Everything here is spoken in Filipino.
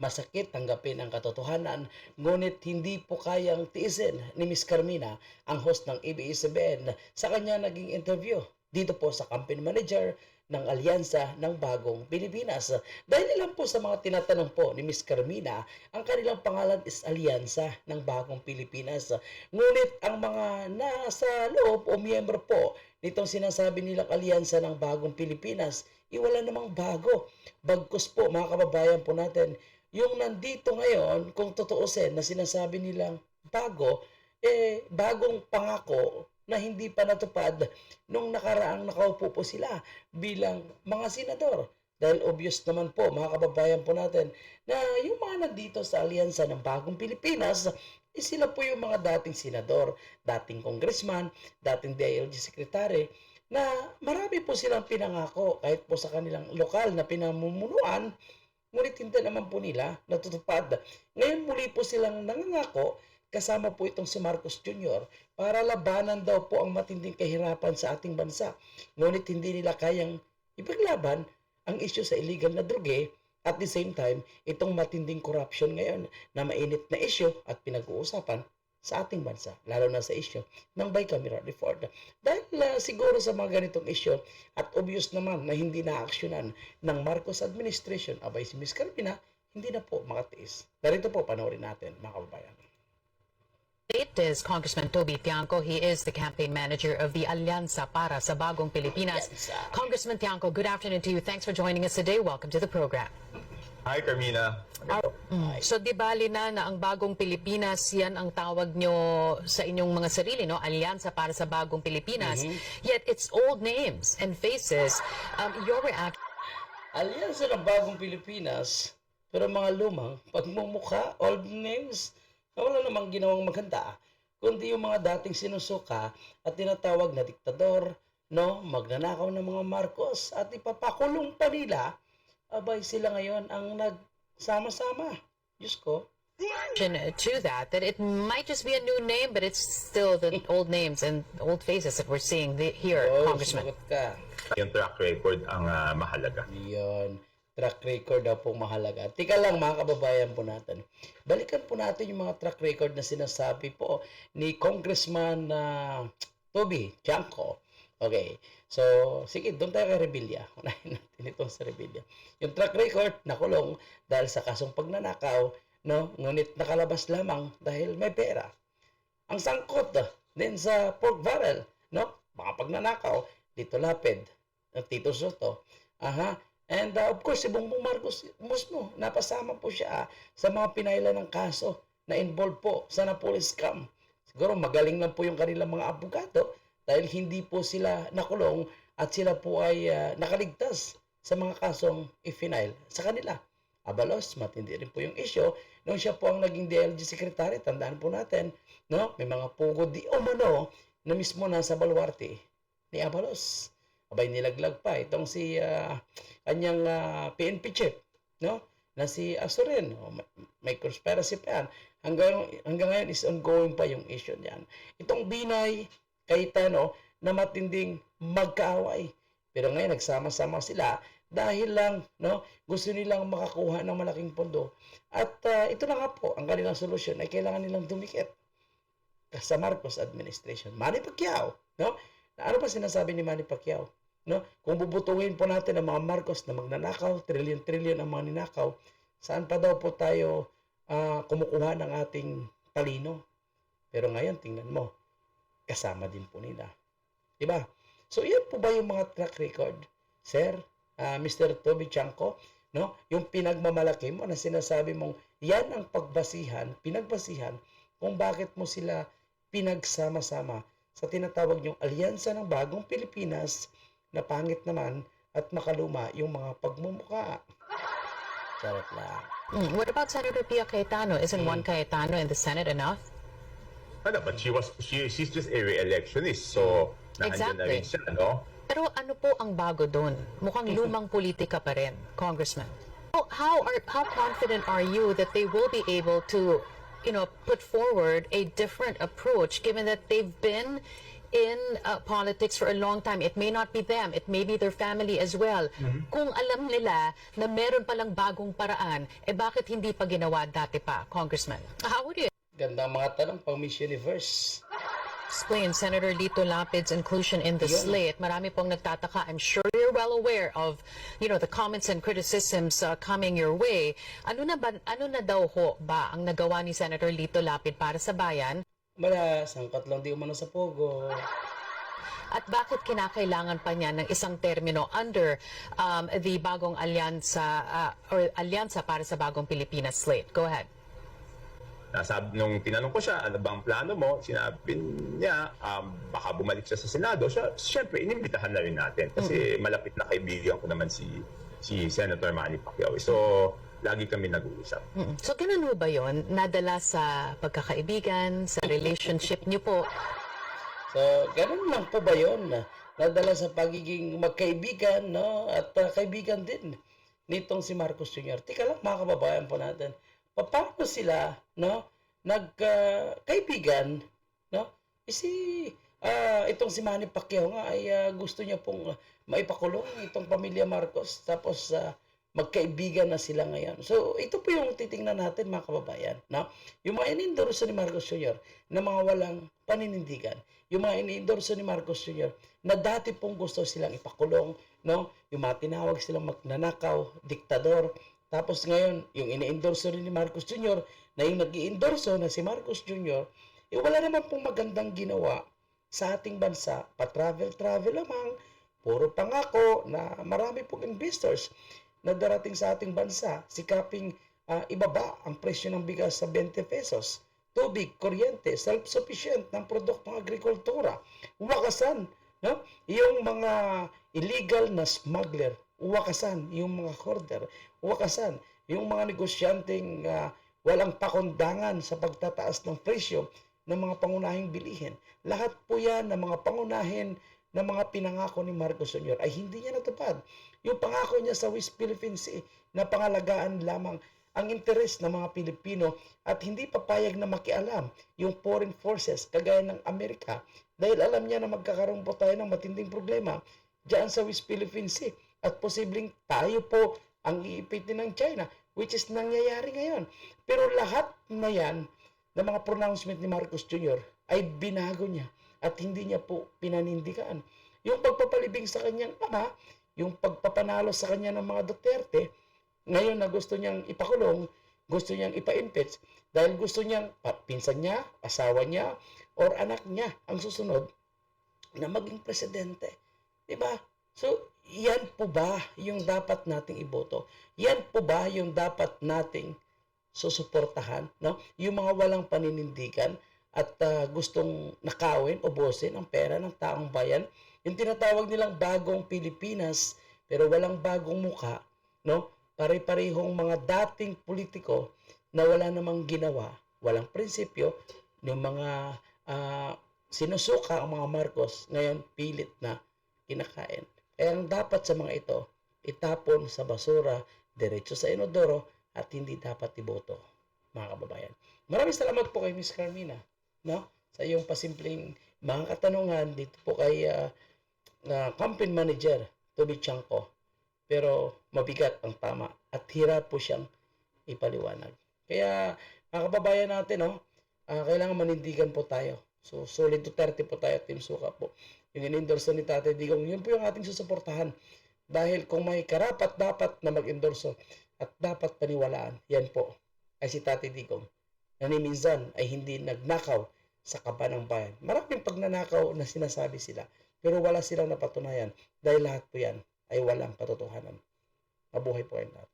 Masakit tanggapin ang katotohanan, ngunit hindi po kayang tiisin ni Miss Carmina ang host ng ABS-CBN sa kanya naging interview dito po sa campaign manager ng Alyansa ng Bagong Pilipinas. Dahil ilan po sa mga tinatanong po ni Miss Carmina, ang kanilang pangalan is Alyansa ng Bagong Pilipinas. Ngunit ang mga nasa loob o miyembro po nitong sinasabi nilang Alyansa ng Bagong Pilipinas, iwala namang bago. Bagkus po mga kababayan po natin, yung nandito ngayon, kung tutuusin na sinasabi nilang bago, eh bagong pangako na hindi pa natupad nung nakaraang nakaupo po sila bilang mga senador. Dahil obvious naman po, mga kababayan po natin, na yung mga nandito sa Alyansa ng Bagong Pilipinas, eh sila po yung mga dating senador, dating congressman, dating DILG secretary, na marami po silang pinangako kahit po sa kanilang lokal na pinamumunuan, ngunit hindi naman po nila natutupad. Ngayon muli po silang nangangako kasama po itong si Marcos Jr. para labanan daw po ang matinding kahirapan sa ating bansa. Ngunit hindi nila kayang ipaglaban ang issue sa illegal na droge at the same time itong matinding corruption ngayon na mainit na issue at pinag-uusapan sa ating bansa, lalo na sa issue ng bicameral reform. Dahil uh, siguro sa mga ganitong issue at obvious naman na hindi na-actionan ng Marcos administration, abay si Ms. Carpina, hindi na po makatiis. Narito po, panoorin natin, mga kababayan. It is Congressman Toby Tiangco. He is the campaign manager of the Alianza para sa Bagong Pilipinas. Alianza. Congressman Tiangco, good afternoon to you. Thanks for joining us today. Welcome to the program. Hi, Carmina. Mm. So di bali na na ang Bagong Pilipinas, yan ang tawag nyo sa inyong mga sarili, no? Alianza para sa Bagong Pilipinas. Yet it's old names and faces. Um, your reaction Alyansa ng Bagong Pilipinas, pero mga lumang pagmumukha, old names, na wala namang ginawang maganda, kundi yung mga dating sinusuka at tinatawag na diktador, no, magnanakaw ng mga Marcos at ipapakulong pa nila, abay sila ngayon ang nagsama-sama. Diyos ko, to that, that it might just be a new name, but it's still the old names and old faces that we're seeing the, here, oh, Congressman. sumagot ka. Yung track record ang ah, mahalaga. Yun. Track record daw pong mahalaga. Tika lang mga kababayan po natin. Balikan po natin yung mga track record na sinasabi po ni Congressman na Toby Chanco. Okay. So, sige, doon tayo kay Rebilla. Unahin natin ito sa Rebilla. Yung track record, nakulong dahil sa kasong pagnanakaw, no? Ngunit nakalabas lamang dahil may pera. Ang sangkot din sa pork barrel, no? Mga pagnanakaw, dito lapid, Tito Soto. Aha. And uh, of course, si Bongbong Marcos mismo, napasama po siya ah, sa mga pinailan ng kaso na involved po sa Napoli scam. Siguro magaling lang po yung kanilang mga abogado dahil hindi po sila nakulong at sila po ay ah, nakaligtas sa mga kasong i-file sa kanila. Abalos, matindi rin po yung issue. Nung siya po ang naging DLG secretary, tandaan po natin, no? may mga pugo di umano na mismo nasa balwarte ni Abalos. Abay nilaglag pa itong si ah, kanyang ah, PNP chief, no? Na si Asoren. O, may, may conspiracy pa yan. Hanggang, hanggang ngayon is ongoing pa yung issue niyan. Itong Binay, Cayetano, na matinding magkaaway. Pero ngayon nagsama-sama sila dahil lang no gusto nilang makakuha ng malaking pondo. At ah, ito na nga po ang kanilang solusyon ay kailangan nilang dumikit sa Marcos administration. Manny Pacquiao, no? Ano pa sinasabi ni Manny Pacquiao? No? Kung bubutuhin po natin ang mga Marcos na magnanakaw, trillion-trillion ang mga ninakaw, saan pa daw po tayo ah, kumukuha ng ating talino? Pero ngayon, tingnan mo, kasama din po nila. Diba? So, yan po ba yung mga track record? Sir, ah, Mr. Toby Chanko, no? Yung pinagmamalaki mo na sinasabi mong yan ang pagbasihan, pinagbasihan kung bakit mo sila pinagsama-sama sa tinatawag yung Alyansa ng Bagong Pilipinas na pangit naman at makaluma yung mga pagmumukha. Charot lang. Mm, What about Senator Pia Cayetano? Isn't one Cayetano in the Senate enough? Ano, but she was, she, she's just a re-electionist. So, nandiyan na rin Exactly. siya, no? Pero ano po ang bago doon? Mukhang lumang politika pa rin, Congressman. How, how are how confident are you that they will be able to, you know, put forward a different approach given that they've been in uh, politics for a long time. It may not be them, it may be their family as well. Kung alam nila na meron palang bagong paraan, eh bakit hindi pa ginawa dati pa, Congressman? How would you Ganda ang mga tanong pang Miss Universe. explain Senator Lito Lapid's inclusion in the slate? Marami pong nagtataka. I'm sure you're well aware of, you know, the comments and criticisms uh, coming your way. Ano na ba, ano na daw ho ba ang nagawa ni Senator Lito Lapid para sa bayan? Mala, sangkat lang di umano sa Pogo. At bakit kinakailangan pa niya ng isang termino under um, the bagong alyansa uh, or alyansa para sa bagong Pilipinas slate? Go ahead. Nasab, nung tinanong ko siya, ano bang plano mo? Sinabi niya, um, baka bumalik siya sa Senado. Siya, siyempre, inimbitahan na rin natin. Kasi malapit na kaibigan ko naman si si Senator Manny Pacquiao. So, lagi kami nag-uusap. Mm. So, ganun ba yun? Nadala sa pagkakaibigan, sa relationship niyo po? So, ganun lang po ba yun? Nadala sa pagiging magkaibigan, no? At uh, kaibigan din nitong si Marcos Jr. Tika lang, mga kababayan po natin. Paano sila, no? Nagkaibigan, no? Eh, si, ah, itong si Manny Pacquiao nga ay ah, gusto niya pong ah, maipakulong itong pamilya Marcos. Tapos, ah, magkaibigan na sila ngayon. So, ito po yung titingnan natin mga kababayan. No? Yung mga inendorso ni Marcos Jr. na mga walang paninindigan. Yung mga inendorso ni Marcos Jr. na dati pong gusto silang ipakulong. No? Yung mga tinawag silang magnanakaw, diktador. Tapos ngayon, yung ini-endorso rin ni Marcos Jr. na yung nag endorso na si Marcos Jr. Eh wala naman pong magandang ginawa sa ating bansa. Pa-travel-travel lamang. Puro pangako na marami pong investors na darating sa ating bansa, sikaping ah, ibaba ang presyo ng bigas sa 20 pesos. Tubig, kuryente, self-sufficient ng produktong agrikultura. Wakasan, no? Yung mga illegal na smuggler, wakasan yung mga hoarder, wakasan yung mga negosyanteng ah, walang pakundangan sa pagtataas ng presyo ng mga pangunahing bilihin. Lahat po yan ng mga pangunahin na mga pinangako ni Marcos Sr. ay hindi niya natupad. Yung pangako niya sa West Philippine Sea na pangalagaan lamang ang interes ng mga Pilipino at hindi papayag na makialam yung foreign forces kagaya ng Amerika dahil alam niya na magkakaroon po tayo ng matinding problema diyan sa West Philippine Sea at posibleng tayo po ang iipitin ng China which is nangyayari ngayon. Pero lahat na yan na mga pronouncement ni Marcos Jr. ay binago niya at hindi niya po pinanindigan. Yung pagpapalibing sa kanyang ama, yung pagpapanalo sa kanya ng mga Duterte, ngayon na gusto niyang ipakulong, gusto niyang ipa-impeach, dahil gusto niyang pinsan niya, asawa niya, or anak niya ang susunod na maging presidente. Diba? So, yan po ba yung dapat nating iboto? Yan po ba yung dapat nating susuportahan? No? Yung mga walang paninindigan at ah, gustong nakawin o bosin ang pera ng taong bayan. Yung tinatawag nilang bagong Pilipinas pero walang bagong muka, no? Pare-parehong mga dating politiko na wala namang ginawa, walang prinsipyo, yung mga ah, sinusuka ang mga Marcos ngayon pilit na kinakain. Kaya ang dapat sa mga ito, itapon sa basura, diretso sa inodoro, at hindi dapat iboto, mga kababayan. Maraming salamat po kay Miss Carmina, no? Sa iyong pasimpleng mga katanungan dito po kay ah, ah, campaign manager, Toby Chanko. Pero mabigat ang tama at hirap po siyang ipaliwanag. Kaya mga kababayan natin, no? ah, kailangan manindigan po tayo. So, solid Duterte po tayo, Team Suka po. Yung in-endorso ni Tate Digong, yun po yung ating susuportahan. Dahil kung may karapat dapat na mag-endorso at dapat paniwalaan, yan po ay si Tate Digong na ni minsan ay hindi nagnakaw sa kaba ng bayan. Maraming pagnanakaw na sinasabi sila, pero wala silang napatunayan dahil lahat po yan ay walang katotohanan. Mabuhay po kayo lahat.